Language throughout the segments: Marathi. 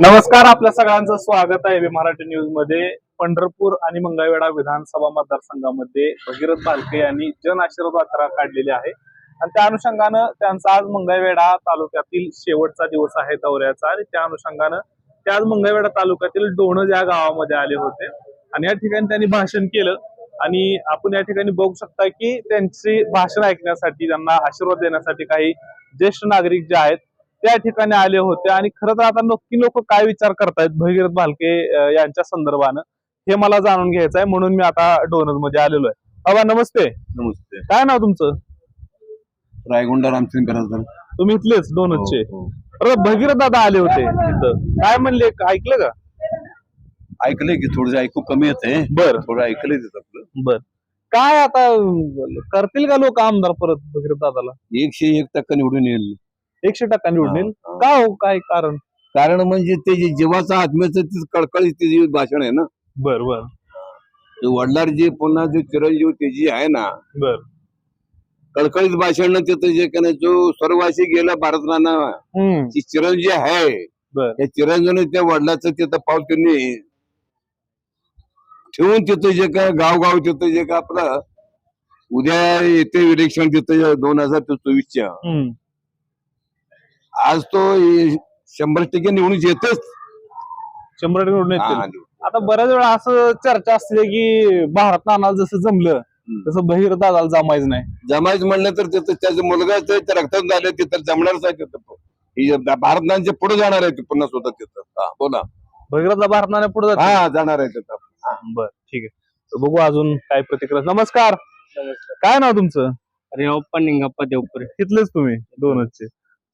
नमस्कार आपल्या सगळ्यांचं स्वागत आहे मराठी न्यूजमध्ये. पंढरपूर आणि मंगळवेढा विधानसभा मतदारसंघामध्ये भगीरथ भालके यांनी जन आशीर्वाद यात्रा काढलेली आहे. आणि त्या अनुषंगानं त्यांचा आज मंगळवेढा तालुक्यातील शेवटचा दिवस आहे दौऱ्याचा. आणि त्या अनुषंगानं ते आज मंगळवेढा तालुक्यातील डोणज या गावामध्ये आले होते. आणि या ठिकाणी त्यांनी भाषण केलं. आणि आपण या ठिकाणी बघू शकता की त्यांचे भाषण ऐकण्यासाठी त्यांना आशीर्वाद देण्यासाठी काही ज्येष्ठ नागरिक जे आहेत त्या ठिकाणी आले होते. आणि खरं तर आता नक्की लोक काय विचार करतायत भगीरथ भालके यांच्या संदर्भानं हे मला जाणून घ्यायचं आहे. म्हणून मी आता डोनरमध्ये आलेलो आहे. बाबा नमस्ते. नमस्ते. काय नाव तुमचं? रायगोंडा बिराजदार. तुम्ही इथलेच डोनरचे. हो, हो. बरं भगीरथ दादा आले होते इथं. काय म्हणले? ऐकलं का? ऐकलंय की थोडं ऐकू कमी येते. बर. थोडं ऐकलंय तिथं आपलं. बर. काय आता करतील का लोक आमदार परत भगीरथ दादाला? एकशे एक टक्का निवडून येईल. एकशे टक्का निवडून येईल हा, हा. का हो? काय कारण? कारण म्हणजे ते जे जीवाचा आत्म्याचं कळकळीत ते जे भाषण आहे ना. बर बर. ते वडिलार जे पुन्हा जे चिरंजीव ते जे आहे ना. बर. कळकळीत भाषण तिथं जे काय जो सर्वाशी गेला भारताना हम्म. जी चिरंजीव आहे. बर. त्या चिरंजीवने त्या वडिलाचं तिथं पाव त्यांनी ठेवून तिथं जे काय गावगाव तिथं जे काय आपलं उद्या येते इलेक्शन तिथं दोन हजार चोवीसच्या. हम्म. आज तो शंभर टक्के निवडून येतेच. शंभर टक्के निवडून येतील. हा, आता बऱ्याच वेळा असं चर्चा असते की भारत नाना जसं जमलं तसं बहिर दादाला जमायचं नाही. जमायच म्हणलं तर तिथं त्याचा मुलगा ते ते रक्तात झाले तिथं जमणारच आहे तिथं ही भारतांच्या पुढे जाणार आहे ते पुन्हा स्वतः तिथं. हा, बोला. भगीरथला भारत नाना पुढे जाते हा जाणार आहे तिथं. बर ठीक आहे. तर बघू अजून काय प्रतिक्रिया. नमस्कार. काय नाव तुमचं? रेवप्पा निंगप्पा देवपुरे. तिथलेच तुम्ही दोनच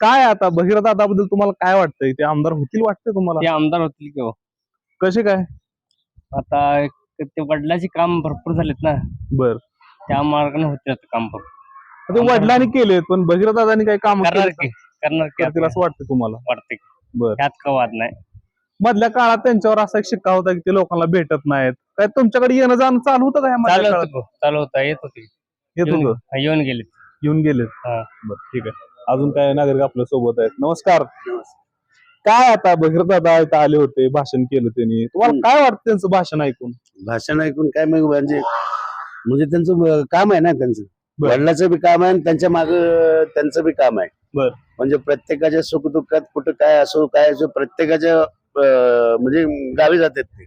काय आता? दादाबद्दल तुम्हाला काय वाटतंय? ते आमदार होतील वाटतंय तुम्हाला? ते आमदार होतील किंवा कसे काय? आता ते वडिलाचे काम भरपूर झालेत ना. बर. त्या मार्गाने होते आता काम भरपूर. ते वडिलांनी केलेत पण भगीरथ दादानी काही काम करणार की? करणार की करतील असं वाटतं तुम्हाला? वाटते बर. त्यात का वाद नाही? मधल्या काळात त्यांच्यावर असा एक शिक्का होता की ते लोकांना भेटत नाहीत. काय तुमच्याकडे येणं जाणं चालू होतं का ह्या मधल्या चालू काळात? होतं चालू होता येत होते. येत येऊन होतं हा, येऊन गेले येऊन गेलेत. हा. बरं ठीक आहे. अजून काय नागरिक आपल्यासोबत आहेत. नमस्कार. काय आता भगीरथ दादा इथं आले होते भाषण केलं त्यांनी. तुम्हाला काय वाटतं त्यांचं भाषण ऐकून? भाषण ऐकून काय मग म्हणजे म्हणजे त्यांचं काम आहे ना त्यांचं. बर. वडिलाचं बी काम आहे आणि त्यांच्या माग त्यांचं बी काम आहे. बर. म्हणजे प्रत्येकाच्या सुखदुःखात कुठं काय असो काय असो प्रत्येकाच्या अं, म्हणजे गावी जातात ते.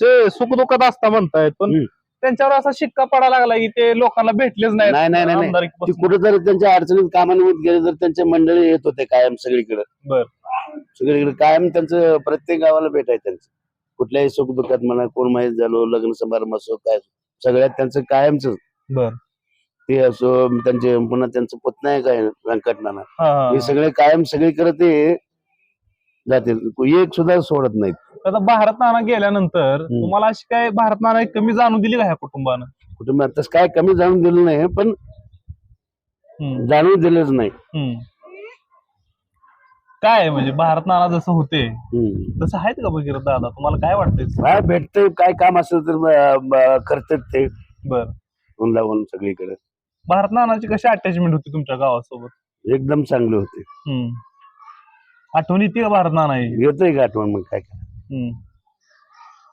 ते सुखदुःखात असता म्हणतायत पण हम्म. त्यांच्यावर असा शिक्का पडायला लागला की ते लोकांना भेटलेच नाही, नाही, नाही, नाही. आमदारकीपासून. ती कुठं जर त्यांच्या अडचणीत कामानिमित्त गेले तर त्यांचे मंडळी येत होते कायम सगळीकडे बर. सगळीकडे कायम त्यांचं प्रत्येक गावाला भेट आहे त्यांचं कुठल्याही सुखदुःखात म्हणा कोण माहीत झालो लग्न समारंभ असो काय असो, सगळ्यात त्यांचं कायमच बर. ते असो त्यांचे पुन्हा त्यांचं पुतण्या काय व्यंकट नाना हा, हा, हे हा. सगळे कायम सगळीकडे ते जातील. एक सुद्धा सोडत नाहीत. आता भारत नाना गेल्यानंतर. तुम्हाला अशी काय भारत नाना कमी जाणून दिली का ह्या कुटुंबानं? कुटुंबात तसं काय कमी जाणून दिलं नाही पण हम्म. जाणून दिलंच नाही. हम्म. काय आहे म्हणजे भारत नाना जसं होते हम्म. तसं आहेत का भगीरथ दादा? तुम्हाला काय वाटतंय? काय भेटतंय काय काम असेल तर ब- करतात ते. बर. ऊन लावून सगळीकडे. भारत नानाची कशी अटॅचमेंट होती तुमच्या गावासोबत? एकदम चांगले होते. हम्म. आठवण येते का भारत नाना ही? येतोय का आठवण मग काय काय हम्म.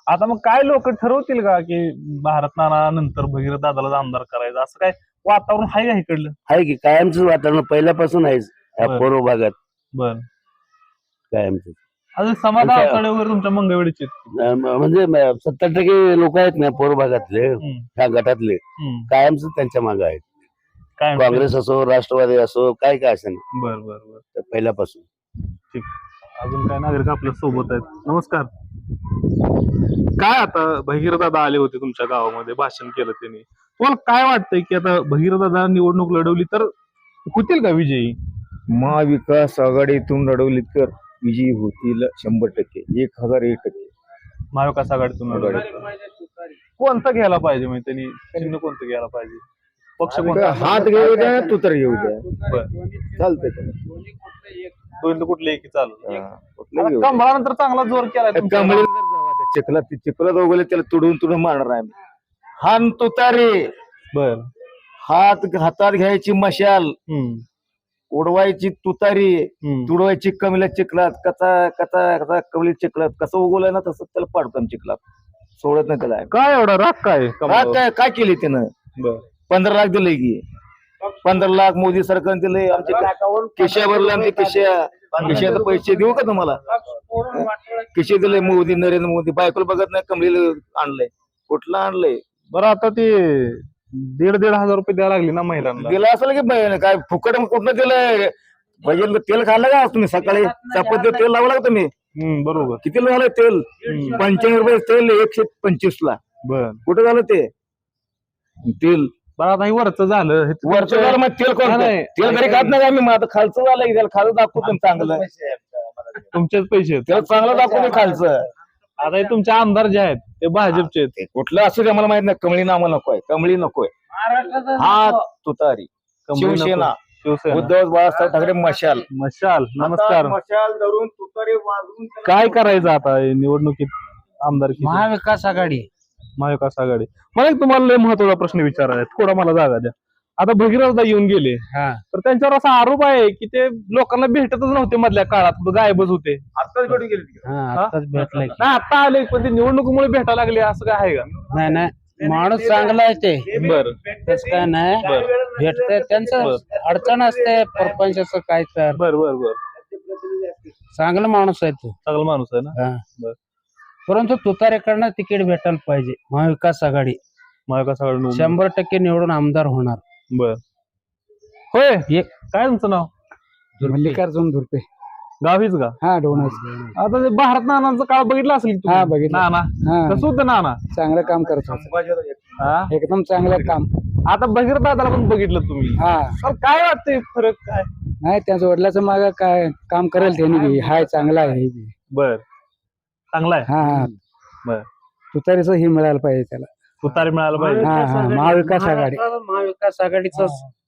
आता मग काय लोक ठरवतील का की भारत नाना नंतर भगीरथ दादाला आमदार करायचं? असं काय वातावरण आहे का इकडलं? आहे की कायमच वातावरण पहिल्यापासून आहेच या बरं. पूर्व भागात. बर. कायमच अजून समाधान वगैरे तुमच्या मंगळवेडीचे म्हणजे सत्तर टक्के लोक आहेत ना पूर्व भागातले ह्या गटातले. कायमच त्यांच्या मागे आहेत. काय काँग्रेस असो राष्ट्रवादी असो काय काय असेल बर बर बर. पहिल्यापासून. अजून काय नागरिक आपल्यासोबत आहेत. नमस्कार. काय आता भगीरथ दादा आले होते तुमच्या गावामध्ये भाषण केलं त्यांनी. तुम्हाला काय वाटतंय की आता भगीरथ दादा निवडणूक लढवली तर होतील का विजयी? महाविकास आघाडीतून लढवली तर विजयी होतील शंभर टक्के एक हजार एक टक्के. महाविकास आघाडीतून लढवली. कोणतं घ्यायला पाहिजे म्हणजे त्यांनी? चिन्ह कोणतं घ्यायला पाहिजे? पक्ष कोणता? हात घेऊ द्या तू तर घेऊ द्या. चालतंय त्याला. दोन तर कुठले की चालू. कमळानंतर चांगला जोर चिखलात ते चिखलात वगैरे त्याला तुडून तुडून मारणार आहे हान तुतारे. बर. हात हातात घ्यायची मशाल. उडवायची तुतारी. तुडवायची कमीला चिखलात. कचा कचा कचा कमली चिखलात. कसं उगवलंय ना तसं त्याला पाडतो चिखलात. सोडत नाही त्याला. काय एवढा? राग काय? काय? काय केली त्यानं बरं. पंधरा लाख दिले की. पंधरा लाख मोदी सरकारने दिले आमचे केशिया भरले आमचे केशिया केशियाचे पैसे देऊ का तुम्हाला? केशे दिले मोदी नरेंद्र मोदी बायकोला बघत नाही कमलीला आणलंय. कुठलं आणलंय? बरं आता ते दीड दीड हजार रुपये द्यायला लागली ना महिलांना. दिलं असेल की बाई, काय फुकट मग कुठनं दिलंय? बघितलं तेल खाल्लं का तुम्ही? सकाळी चपाती तेल लावला का तुम्ही? हम्म, बरोबर. किती झालं तेल? पंच्याण्णव रुपये तेल एकशे पंचवीस ला बर. कुठं झालं ते? तेल. बरं आता हे वरचं झालं हे वरचं झालं मग तेल कोणतं? नाही, तेल घरी खात नाही का आम्ही मग आता खालचं झालं की त्याला खालं दाखवतो ना चांगलं. तुमचेच पैसे आहेत. त्याला चांगलं दाखवतो खालचं. आता हे तुमचे आमदार जे आहेत ते भाजपचे आहेत. ते कुठलं असू दे मला माहीत नाही कमळी नामं नकोय कमळी नकोय हा तुतारी. कमळी नको. शिवसेना. शिवसेना उद्धव बाळासाहेब ठाकरे मशाल. मशाल नमस्कार. मशाल धरून तुतारी वाजवून काय करायचं आता हे निवडणुकीत? आमदार महाविकास आघाडी. महाविकास आघाडी. मला एक तुम्हाला लय महत्त्वाचा प्रश्न विचारायचा आहे. थोडा मला जागा द्या. आता भगीरथदा येऊन गेले. हा. तर त्यांच्यावर असा आरोप आहे की ते लोकांना भेटतच नव्हते मधल्या काळात. गायबच होते. आत्ताच कुठे गेली हा आताच भेटलंय नाही आता आले पण ते निवडणुकीमुळे भेटायला लागले असं काय आहे का? नाही नाही. माणूस चांगला आहे ते. बर. तसं काय नाही भेटते. त्यांचं अडचण असते परपंचाचं काय तर. बर बर बर. चांगला माणूस आहे तो. चांगला माणूस आहे ना? हा. बर. परंतु तुतारेकडनं तिकीट भेटायला पाहिजे. महाविकास आघाडी. महाविकास आघाडी. शंभर टक्के निवडून आमदार होणार. बर. होय. हे- काय तुमचं नाव? मल्लिकार्जुन धुरपे. गाव हीच का? हा डोनस आता ते भारत नानांचं काळ बघितलं असेल की तुम्ही? हा, बघितलं. नाना. हा. कसं होतं नाना? चांगलं काम करत होतं. हा? एकदम चांगलं काम. आता बघिर दादाला पण बघितलं तुम्ही. हा. तर काय वाटतंय फरक काय? नाही त्यांच्या वडिलाचं माग काय काम करेल त्यांनी बी. हाय चांगला आहे. हे बी. बर. चांगला आहे. हा हा. बर. तुतारीच ही मिळायला पाहिजे त्याला. तुतारी मिळायला पाहिजे. हा हा. महाविकास आघाडी. महाविकास आघाडीचं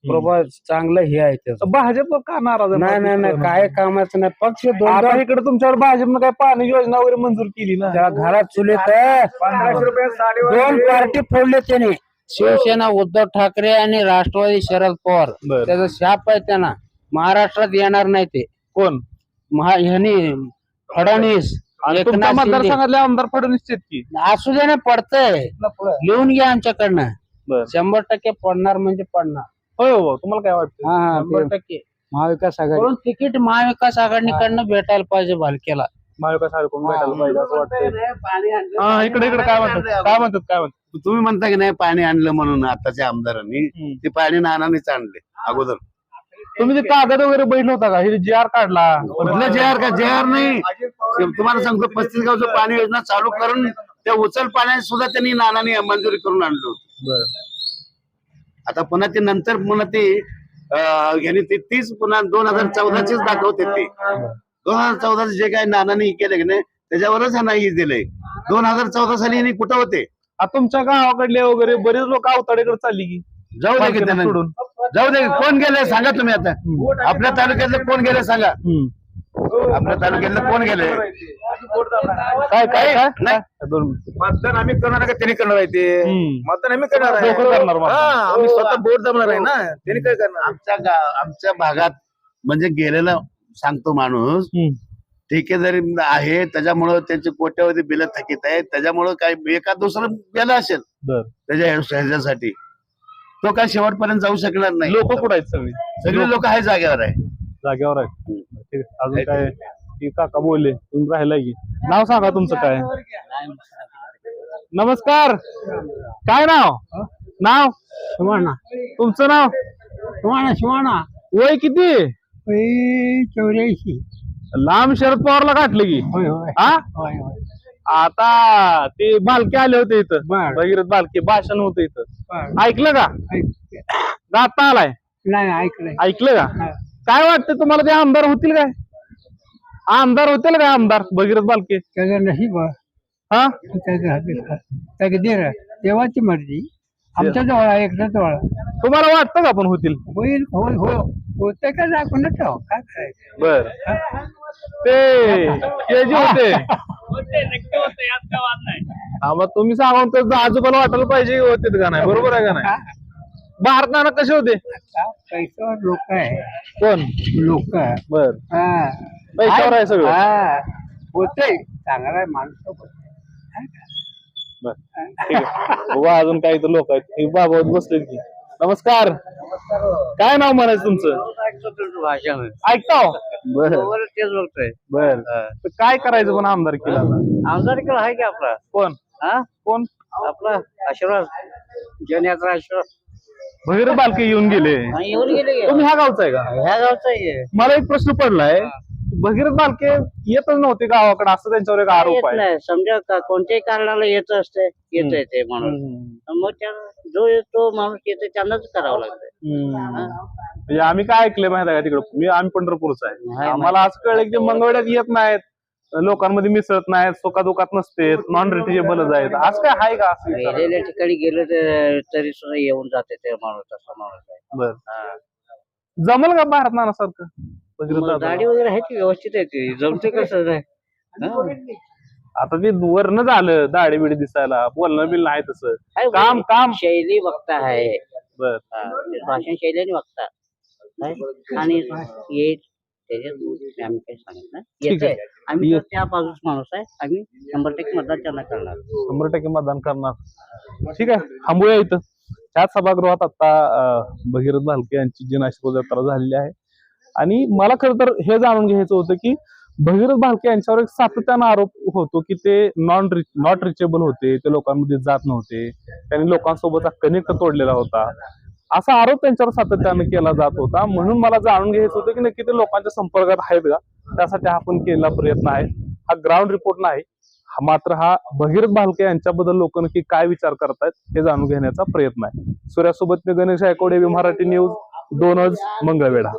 प्रभाव चांगलं हे आहे त्याचं. भाजप का नाराज आहे? नाही नाही नाही. काय कामाचं नाही. पक्ष दोन आता इकडे तुमच्यावर भाजपनं काय पाणी योजना वगैरे मंजूर केली ना? त्या घरात चुलीत दोन पार्टी फोडले त्याने. शिवसेना उद्धव ठाकरे आणि राष्ट्रवादी शरद पवार. बर. त्याचा शाप आहे त्यांना. महाराष्ट्रात येणार नाही ते. कोण? महा ह्यानी फडणवीस. आणि तुमच्या. मतदारसंघातले आमदार फडणवीस आहेत की. असू दे ना पडतंय लिहून घ्या आमच्याकडनं. बर. शंभर टक्के पडणार म्हणजे पडणार. होय हो तुम्हाला काय वाटतं? हा शंभर टक्के. महाविकास आघाडी. तिकीट महाविकास आघाडीकडनं भेटायला पाहिजे भालकेला महाविकास आघाडीकडून भेटायला पाहिजे असं वाटतं हा इकडे इकडे काय म्हणतात? काय म्हणतात काय म्हणतात? तुम्ही म्हणता की नाही पाणी आणलं म्हणून आताच्या आमदारांनी. हम्म. ते पाणी नानानेच आणले अगोदर. तुम्ही ते कागद वगैरे बघितलं होता का? हे जी आर काढला. कुठलं जे आर का? जे आर नाही. तुम्हाला सांगतो पस्तीस गावचं पाणी योजना चालू करून त्या उचल पाण्यात सुद्धा त्यांनी नानाने मंजुरी करून आणलं होतं. आता पुन्हा ते नंतर पुन्हा ते यांनी ते तीच पुन्हा दोन हजार चौदाचेच दाखवते ते. दोन हजार चौदाचं जे काय नानाने केलं की नाही त्याच्यावरच हा नाही दिलंय. दोन हजार चौदा साली यांनी कुठं होते? आता तुमच्या गावाकडले वगैरे बरेच लोक अवताडेकडे चालली की. जाऊ दे सोडून. जाऊ दे कोण गेले सांगा तुम्ही आता आपल्या तालुक्यातले कोण गेले सांगा. आपल्या तालुक्यातले कोण गेले काय काय काय नाही. दोन मिनिटं. मतदान आम्ही करणार का त्यांनी करणार आहे ते. मतदान आम्ही करणार आहे. हा, आम्ही स्वतः बोट दाबणार आहे ना त्यांनी काय करणार आमच्या गा- आमच्या भागात म्हणजे गेलेला सांगतो माणूस हम्म. ठेकेदारी आहे त्याच्यामुळं त्यांचे कोट्यावधी बिल थकीत आहेत त्याच्यामुळं काही एका दुसरं गेलं असेल बर त्याच्या ह्याच्यासाठी तो काय शेवटपर्यंत जाऊ शकणार नाही. लोक कुठं आहेत सगळी? सगळे लोक आहे जागेवर आहे जागेवर आहे ठीक आहे. अजून काय? की काका बोलले. तुम्ही राहिलाय की? नाव सांगा तुमचं काय? नमस्कार. काय नाव? नाव? शिवाना. तुमचं नाव? शिवाना शिवाना. वय किती? चौऱ्याऐंशी. लांब शरद पवारला गाठले की. होय होय. हा? होय होय. आता ते बालके आले होते इथं. बर. भगीरथ बालके भाषण होतं इथं. बर. ऐकलं का? जाता आलाय. नाही ऐकलंय. ऐकलं का? काय वाटतं तुम्हाला ते आमदार होतील काय? आमदार होतील काय आमदार भगीरथ बालके? त्याचं नशीब. हा? त्याचं तकदीर देवाची मर्जी. आमच्या जवळ आहे एकदा जवळ. तुम्हाला वाटतं का पण होतील? होईल होय हो. होतं का दाखवून ठेव? काय करायचं? बर. ते ते जे होते. हा, मग तुम्ही सांगून तर आजोबाला वाटायला पाहिजे होते का नाही? बरोबर आहे का नाही? भारत नाना कसे होते? पैशावर लोक आहे. कोण? लोक. बर. पैशावर आहे सगळं. होते चांगला माणसं बर. ठीक आहे. बघा अजून काही तर लोक आहेत. हे बाबा बसले की. नमस्कार. काय नाव म्हणायचं तुमचं? भाषण ऐकता बर. तेच बघतोय. बर. तर काय करायचं पण आमदार केला आमदार आहे की आपला? कोण? हा? कोण? आपला आशीर्वाद. जन्याचा आशीर्वाद. भगीरथ बालके येऊन गेले. येऊन गेले तुम्ही ह्या गावचा आहे का? ह्या गावचा आहे. मला एक प्रश्न पडलाय. भगीरथ बालके येतच नव्हते गावाकडे. असं त्यांच्यावर एक आरोप आहे. नाही. समजा का कोणत्याही कारणाला येत असते येत ते माणूस. हम्म. मग त्या जो येतो माणूस येतो त्यांनाच करावं लागतं. हम्म. म्हणजे आम्ही काय ऐकलंय माहिती आहे का तिकडं? मी आम्ही पंढरपूरचा आहे. आम्हाला असं कळलं की ते मंगळवाड्यात येत नाहीत. लोकांमध्ये मिसळत नाहीत सुखादुखात नसते नॉन रिटेजेबलच आहेत. असं काय आहे का असं? वेगवेगळ्या ठिकाणी गेलं तर तरी सुद्धा येऊन जाते ते माणूस तसा माणूस आहे. बर. हा. जमल का भारत नानासारखं? भगीरथ मग दादा? गाडी वगैरे आहे की व्यवस्थित आहे ती? जमते कसं नाही? हा. आता ते वरनं झालं दाढी बिडी दिसायला. बोलणं बिल नाही तसं. काम बोलली? काम. शैली बघता आहे. बर. ते भाषण शैलीने बघता आणि त्याच्यात आम्ही काही सांगत नाही. ठीक येतंय. आहे. आम्ही तर ये- त्या बाजूच माणूस आहे. आम्ही शंभर टक्के मतदान त्यांना करणार. शंभर टक्के मतदान करणार. ठीक आहे. थांबूया इथं. त्याच सभागृहात आता अं, भगीरथ भालके यांची जनाशिर्वाद यात्रा झालेली आहे. आणि मला खरं तर हे जाणून घ्यायचं होतं की भगीरथ भालके यांच्यावर एक सातत्यानं आरोप होतो की ते नॉन रिच नॉट रिचेबल होते. ते लोकांमध्ये जात नव्हते. त्यांनी लोकांसोबतचा कनेक्ट तोडलेला होता. असा आरोप त्यांच्यावर सातत्याने केला जात होता. म्हणून मला जाणून घ्यायचं होतं की नक्की ते लोकांच्या संपर्कात आहेत का? त्यासाठी हा आपण केलेला प्रयत्न आहे. हा ग्राउंड रिपोर्ट नाही. मात्र हा भगीरथ भालके यांच्याबद्दल लोक नक्की काय विचार करतायत हे जाणून घेण्याचा प्रयत्न आहे. सूर्यासोबत मी गणेश आयकोडे मराठी न्यूज दोनच मंगळवेढा.